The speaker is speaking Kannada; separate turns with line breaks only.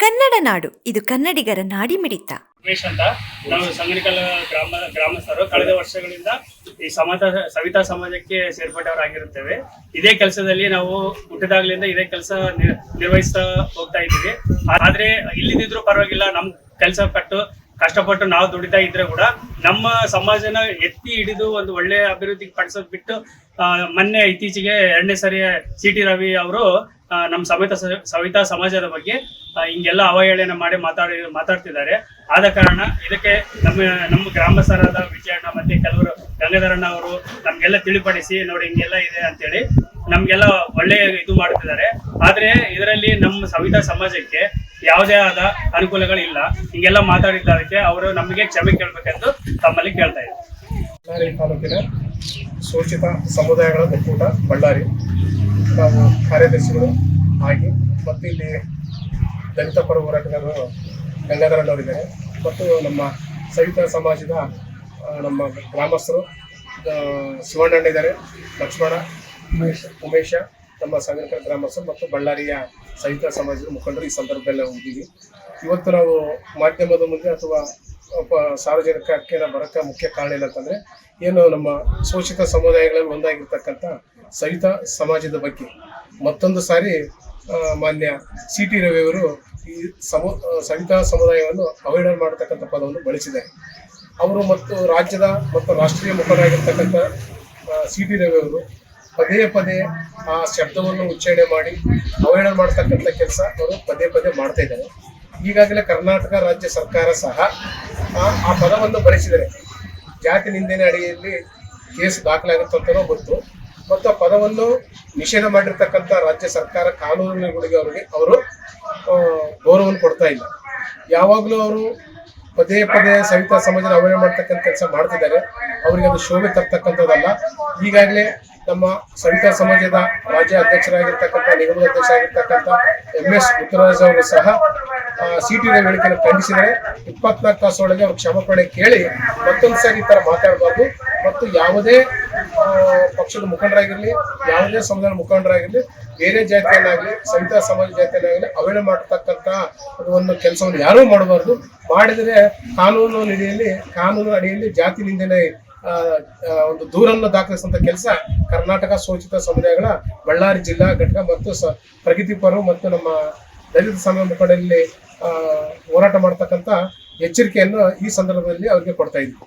ಕನ್ನಡ ನಾಡು. ಇದು ಕನ್ನಡಿಗರ ನಾಡಿಮಿಡಿತ.
ಉಮೇಶ್ ಅಂತ. ನಾವು ಸಂಗನಿಕಲ್ ಗ್ರಾಮ, ಗ್ರಾಮಸ್ಥರು ಕಳೆದ ವರ್ಷಗಳಿಂದ ಈ ಸಮಾಜ, ಸವಿತಾ ಸಮಾಜಕ್ಕೆ ಸೇರ್ಪಟ್ಟವರಾಗಿರುತ್ತೇವೆ ಇದೇ ಕೆಲಸದಲ್ಲಿ ನಾವು ಹುಟ್ಟಿದಾಗ್ಲಿಂದ ಇದೇ ಕೆಲಸ ನಿರ್ವಹಿಸ್ತಾ ಹೋಗ್ತಾ ಇದ್ದೀವಿ. ಆದ್ರೆ ಇಲ್ಲಿದ್ರು ಪರವಾಗಿಲ್ಲ, ನಮ್ ಕೆಲಸ ಕಟ್ಟು ಕಷ್ಟಪಟ್ಟು ನಾವು ದುಡಿತಾ ಇದ್ರೆ ಕೂಡ ನಮ್ಮ ಸಮಾಜನ ಎತ್ತಿ ಹಿಡಿದು ಒಂದು ಒಳ್ಳೆ ಅಭಿವೃದ್ಧಿಗೆ ಪಡಿಸೋದ್ ಬಿಟ್ಟು ಮೊನ್ನೆ ಇತ್ತೀಚೆಗೆ ಎರಡನೇ ಸರಿ ಸಿ ಟಿ ರವಿ ಅವರು ನಮ್ಮ ಸಮೇತ ಸ- ಸವಿತಾ ಸಮಾಜದ ಬಗ್ಗೆ ಹಿಂಗೆಲ್ಲ ಅವಹೇಳನ ಮಾಡಿ ಮಾತಾಡಿ, ಮಾತಾಡ್ತಿದ್ದಾರೆ. ಆದ ಕಾರಣ ಇದಕ್ಕೆ ನಮ್ಮ ನಮ್ಮ ಗ್ರಾಮಸ್ಥರಾದ ವಿಜಯಣ್ಣ ಮತ್ತೆ ಕೆಲವರು ಗಂಗಾಧರಣ್ಣ ಅವರು ನಮ್ಗೆಲ್ಲ ತಿಳಿಪಡಿಸಿ, ನೋಡಿ, ಹಿಂಗೆಲ್ಲ ಇದೆ ಅಂತೇಳಿ ನಮ್ಗೆಲ್ಲ ಒಳ್ಳೆಯ ಇದು ಮಾಡ್ತಿದ್ದಾರೆ. ಆದ್ರೆ ಇದರಲ್ಲಿ ನಮ್ಮ ಸವಿತಾ ಸಮಾಜಕ್ಕೆ ಯಾವುದೇ ಆದ ಅನುಕೂಲಗಳಿಲ್ಲ. ಹಿಂಗೆಲ್ಲ ಮಾತಾಡಿದ್ದಕ್ಕೆ ಅವರು ನಮಗೆ ಕ್ಷಮೆ ಕೇಳ್ಬೇಕೆಂದು ತಮ್ಮಲ್ಲಿ ಕೇಳ್ತಾ ಇದ್ದಾರೆ.
ತಾಲೂಕಿನ ಶೋಷಿತ ಸಮುದಾಯಗಳ ಒಕ್ಕೂಟ, ಬಳ್ಳಾರಿ. ಕಾರ್ಯದರ್ಶಿಗಳು ಆಗಿ ಮತ್ತು ದಲಿತ ಪರ ಹೋರಾಟಗಾರರು ಗಂಗಾಧರಣ್ಣವರಿದ್ದಾರೆ ಮತ್ತು ನಮ್ಮ ಸವಿತಾ ಸಮಾಜದ ನಮ್ಮ ಗ್ರಾಮಸ್ಥರು ಶಿವಣ್ಣ ಇದ್ದಾರೆ, ಲಕ್ಷ್ಮಣ, ಉಮೇಶ ಉಮೇಶ, ನಮ್ಮ ಸಂಗನಕರ ಗ್ರಾಮಸ್ಥರು ಮತ್ತು ಬಳ್ಳಾರಿಯ ಸವಿತಾ ಸಮಾಜದ ಮುಖಂಡರು ಈ ಸಂದರ್ಭದಲ್ಲಿ ಹೋಗಿದ್ದೀವಿ. ಇವತ್ತು ನಾವು ಮಾಧ್ಯಮದ ಮುಂದೆ ಅಥವಾ ಸಾರ್ವಜನಿಕಕ್ಕೆ ನಾವು ಬರೋಕ್ಕೆ ಮುಖ್ಯ ಕಾರಣ ಏನಂತಂದರೆ, ಏನು ನಮ್ಮ ಶೋಷಿತ ಸಮುದಾಯಗಳಲ್ಲಿ ಒಂದಾಗಿರ್ತಕ್ಕಂಥ ಸವಿತಾ ಸಮಾಜದ ಬಗ್ಗೆ ಮತ್ತೊಂದು ಸಾರಿ ಮಾನ್ಯ ಸಿ ಟಿ ರವಿಯವರು ಈ ಸಮು ಸವಿತಾ ಸಮುದಾಯವನ್ನು ಅವೈಡರ್ ಮಾಡತಕ್ಕಂಥ ಪದವನ್ನು ಬಳಸಿದ್ದಾರೆ. ಅವರು ಮತ್ತು ರಾಜ್ಯದ ಮತ್ತು ರಾಷ್ಟ್ರೀಯ ಮುಖಂಡರಾಗಿರ್ತಕ್ಕಂಥ ಸಿ ಟಿ ರವಿಯವರು ಪದೇ ಪದೇ ಆ ಶಬ್ದವನ್ನು ಉಚ್ಚಾರಣೆ ಮಾಡಿ ಅವಹೇಳನ ಮಾಡ್ತಕ್ಕಂಥ ಕೆಲಸ ಅವರು ಪದೇ ಪದೇ ಮಾಡ್ತಾ ಇದ್ದಾರೆ. ಈಗಾಗಲೇ ಕರ್ನಾಟಕ ರಾಜ್ಯ ಸರ್ಕಾರ ಸಹ ಆ- ಆ ಪದವನ್ನು ಬಳಸಿದರೆ ಜಾತಿ ನಿಂದನೆ ಅಡಿಯಲ್ಲಿ ಕೇಸ್ ದಾಖಲಾಗುತ್ತಂತನೋ ಗೊತ್ತು. ಮತ್ತು ಪದವನ್ನು ನಿಷೇಧ ಮಾಡಿರ್ತಕ್ಕಂಥ ರಾಜ್ಯ ಸರ್ಕಾರ ಕಾನೂನುಗಳಿಗೆ ಅವರಿಗೆ ಅವರು ಗೌರವವನ್ನು ಕೊಡ್ತಾ ಇಲ್ಲ. ಯಾವಾಗಲೂ ಅವರು ಪದೇ ಪದೇ ಸವಿತಾ ಸಮಾಜದ ಅವಹೇಳ ಮಾಡ್ತಕ್ಕಂಥ ಕೆಲಸ ಮಾಡ್ತಿದ್ದಾರೆ. ಅವರಿಗೆ ಅದು ಶೋಭೆ ತರ್ತಕ್ಕಂಥದ್ದಲ್ಲ. ಈಗಾಗಲೇ ನಮ್ಮ ಸವಿತಾ ಸಮಾಜದ ರಾಜ್ಯ ಅಧ್ಯಕ್ಷರಾಗಿರ್ತಕ್ಕಂಥ, ನಿಗಮದ ಅಧ್ಯಕ್ಷರಾಗಿರ್ತಕ್ಕಂಥ ಎಂ ಎಸ್ ಮುತ್ತರಾಜ್ ಅವರು ಸಹ ಸಿ ಟಿ ಹೇಳಿಕೆಯನ್ನು ಖಂಡಿಸಿದರೆ ಇಪ್ಪತ್ನಾಲ್ಕು ಒಳಗೆ ಅವ್ರು ಕ್ಷಮಾಪಣೆ ಕೇಳಿ ಮತ್ತೊಂದು ಸಾರಿ ಈ ಥರ ಮಾತಾಡಬಾರ್ದು. ಮತ್ತು ಯಾವುದೇ ಪಕ್ಷದ ಮುಖಂಡರಾಗಿರಲಿ, ಯಾವುದೇ ಸಮುದಾಯದ ಮುಖಂಡರಾಗಿರಲಿ, ಬೇರೆ ಜಾತಿಯಲ್ಲಾಗಲಿ ಸವಿತಾ ಸಮಾಜ ಜಾತಿಯಲ್ಲಾಗಲಿ ಅವೇಳೆ ಮಾಡತಕ್ಕಂಥ ಒಂದು ಕೆಲಸವನ್ನು ಯಾರೂ ಮಾಡಬಾರ್ದು. ಮಾಡಿದರೆ ಕಾನೂನು ಅಡಿಯಲ್ಲಿ ಕಾನೂನು ಅಡಿಯಲ್ಲಿ ಜಾತಿ ನಿಂದನೆ ಒಂದು ದೂರನ್ನು ದಾಖಲಿಸುವಂತ ಕೆಲಸ ಕರ್ನಾಟಕ ಸೂಚಿತ ಸಮುದಾಯಗಳ ಬಳ್ಳಾರಿ ಜಿಲ್ಲಾ ಘಟಕ ಮತ್ತು ಸ ಪ್ರಗತಿಪರರು ಮತ್ತು ನಮ್ಮ ದಲಿತ ಸಮಾಜ ಮುಖಂಡರಲ್ಲಿ ಹೋರಾಟ ಮಾಡ್ತಕ್ಕಂಥ ಎಚ್ಚರಿಕೆಯನ್ನು ಈ ಸಂದರ್ಭದಲ್ಲಿ ಅವರಿಗೆ ಕೊಡ್ತಾ ಇದ್ವಿ.